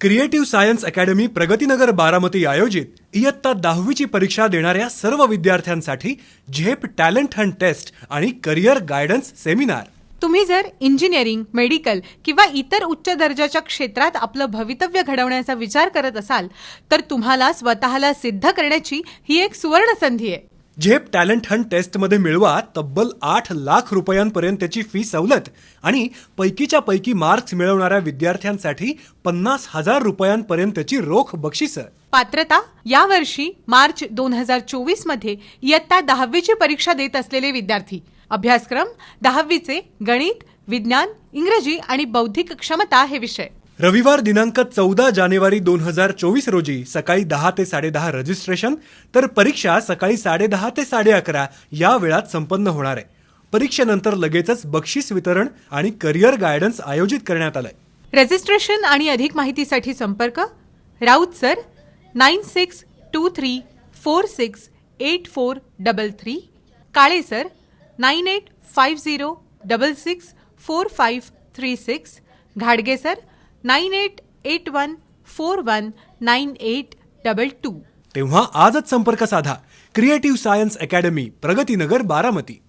Creative science academy Pragatinagar Baramati आयोजित इयत्ता दहावीची परीक्षा देणाऱ्या सर्व विद्यार्थ्यांसाठी झेप टॅलेंट हंट टेस्ट आणि करिअर गायडन्स सेमिनार. तुम्ही जर इंजिनिअरिंग मेडिकल किंवा इतर उच्च दर्जाच्या क्षेत्रात आपलं भवितव्य घडवण्याचा विचार करत असाल तर तुम्हाला स्वतःला सिद्ध करण्याची ही एक सुवर्ण संधी आहे. झेप टॅलेंट हंट टेस्टमध्ये मिळवा तब्बल आठ लाख रुपयांपर्यंतची फी सवलत आणि पैकीच्या पैकी मार्क्स मिळवणाऱ्या विद्यार्थ्यांसाठी पन्नास हजार रुपयांपर्यंतची रोख बक्षिसं. पात्रता यावर्षी मार्च दोन हजार चोवीसमध्ये इयत्ता दहावीची परीक्षा देत असलेले विद्यार्थी. अभ्यासक्रम दहावीचे गणित विज्ञान इंग्रजी आणि बौद्धिक क्षमता हे विषय. रविवार दिनांक चौदा जानेवारी दोन हजार चोवीस रोजी सकाळी दहा ते साडेदहा रजिस्ट्रेशन तर परीक्षा सकाळी साडेदहा ते साडे अकरा या वेळात संपन्न होणार आहे. परीक्षेनंतर लगेचच बक्षीस वितरण आणि करिअर गायडन्स आयोजित करण्यात आलंय. रजिस्ट्रेशन आणि अधिक माहितीसाठी संपर्क Raut sir nine six two three four six eight four double three. Kale sir nine eight five zero double six four five three six. घाडगे sir nine eight eight one four one nine eight double two. तेव्हा आजच संपर्क साधा. Creative science academy Pragatinagar Baramati.